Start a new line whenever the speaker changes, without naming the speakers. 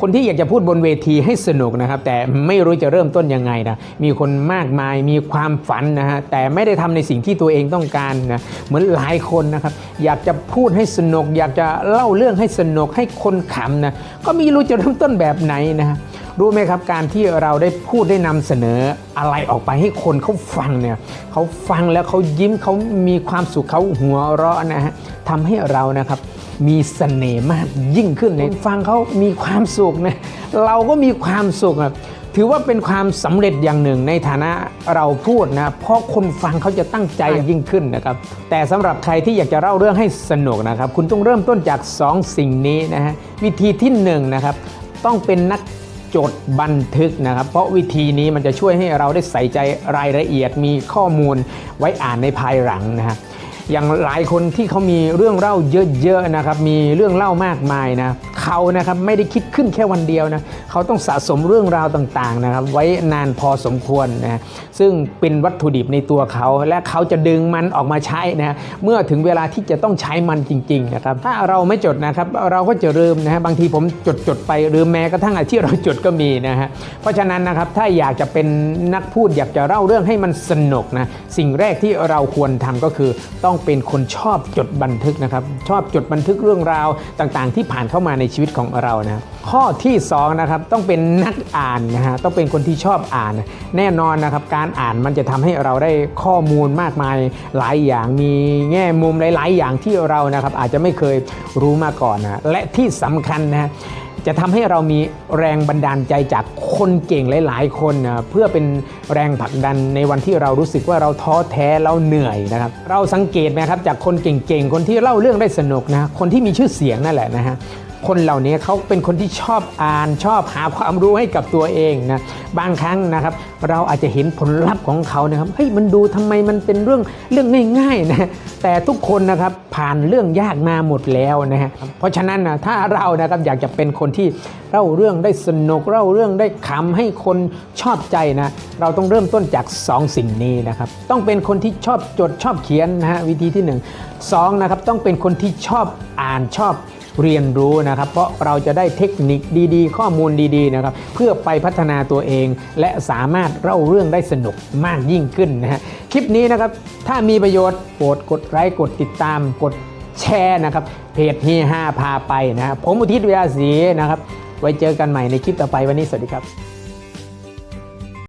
คนที่อยากจะพูดบนเวทีให้สนุกนะครับ แต่ไม่รู้จะเริ่มต้นยังไงนะมีคนมากมายมีความฝันนะฮะแต่ไม่ได้ทำในสิ่งที่ตัวเองต้องการนะเหมือนหลายคนนะครับ อยากจะพูดให้สนุก อยากจะเล่าเรื่องให้สนุกให้คนขำนะก็ไม่รู้จะเริ่มต้นแบบไหนนะฮะรู้ไหมครับการที่เราได้พูดได้นำเสนออะไรออกไปให้คนเขาฟังเนี่ยเขาฟังแล้วเขายิ้มเขามีความสุขเขาหัวเราะนะฮะทำให้เรานะครับ มีเสน่ห์มากยิ่งขึ้นในฟังเขามีความสุขนะเราก็มีความสุขอะถือว่าเป็นความสำเร็จอย่างหนึ่งในฐานะเราพูดนะเพราะคนฟังเขาจะตั้งใจยิ่งขึ้นนะครับ แต่สำหรับใครที่อยากจะเล่าเรื่องให้สนุกนะครับ คุณต้องเริ่มต้นจาก 2 สิ่งนี้นะฮะวิธีที่1นงนะครับ ต้องเป็นนักจดบันทึกนะครับ เพราะวิธีนี้มันจะช่วยให้เราได้ใส่ใจรายละเอียดมีข้อมูลไว้อ่านในภายหลังนะฮะ อย่างหลายคนที่เขามีเรื่องเล่าเยอะๆนะครับ มีเรื่องเล่ามากมายนะ เขานะครับไม่ได้คิดขึ้นแค่วันเดียวนะเขาต้องสะสมเรื่องราวต่างๆนะครับไว้นานพอสมควรนะซึ่งเป็นวัตถุดิบในตัวเขา และเขาจะดึงมันออกมาใช้นะเมื่อถึงเวลาที่จะต้องใช้มันจริงๆนะครับถ้าเราไม่จดนะครับเราก็จะลืมนะฮะบางทีผมจดจดไปลืมแม้กระทั่งอาที่เราจดก็มีนะฮะเพราะฉะนั้นนะครับถ้าอยากจะเป็นนักพูดอยากจะเล่าเรื่องให้มันสนุกนะสิ่งแรกที่เราควรทำก็คือต้องเป็นคนชอบจดบันทึกนะครับชอบจดบันทึกเรื่องราวต่างๆ ที่ผ่านเข้ามาในชีวิตของเรานะข้อที่สองนะครับต้องเป็นนักอ่านนะฮะต้องเป็นคนที่ชอบอ่าน แน่นอนนะครับการอ่านมันจะทำให้เราได้ข้อมูลมากมายหลายอย่างมีแง่มุมหลาย ๆ อย่างที่เรานะครับอาจจะไม่เคยรู้มาก่อนนะและที่สำคัญนะจะทำให้เรามีแรงบันดาลใจจากคนเก่งหลาย ๆ คนนะเพื่อเป็นแรงผลักดันในวันที่เรารู้สึกว่าเราท้อแท้เราเหนื่อยนะครับ เราสังเกตไหมครับจากคนเก่ง ๆ คนที่เล่าเรื่องได้สนุกนะคนที่มีชื่อเสียงนั่นแหละนะฮะ คนเหล่านี้เขาเป็นคนที่ชอบอ่านชอบหาความรู้ให้กับตัวเองนะบางครั้งนะครับ เราอาจจะเห็นผลลัพธ์ของเขานะครับเฮ้ยมันดูทำไมมันเป็นเรื่องเรื่องง่ายๆนะแต่ทุกคนนะครับผ่านเรื่องยากมาหมดแล้วนะฮะเพราะฉะนั้นนะถ้าเรานะครับอยากจะเป็นคนที่เล่าเรื่องได้สนุกเล่าเรื่องได้ขำให้คนชอบใจนะเราต้องเริ่มต้นจาก 2 สิ่งนี้นะครับต้องเป็นคนที่ชอบจดชอบเขียนนะฮะวิธีที่1นึ่งสองนะครับต้องเป็นคนที่ชอบอ่านชอบ เรียนรู้นะครับ เพราะเราจะได้เทคนิคดีๆ ข้อมูลดีๆนะครับเพื่อไปพัฒนาตัวเอง และสามารถเล่าเรื่องได้สนุกมากยิ่งขึ้นนะฮะคลิปนี้นะครับถ้ามีประโยชน์โปรดกดไลค์กดติดตามกดแชร์นะครับเพจเฮีฮาพาไปนะผมอุทิศเวลาศรีนะครับไว้เจอกันใหม่ในคลิปต่อไปวันนี้สวัสดีครับ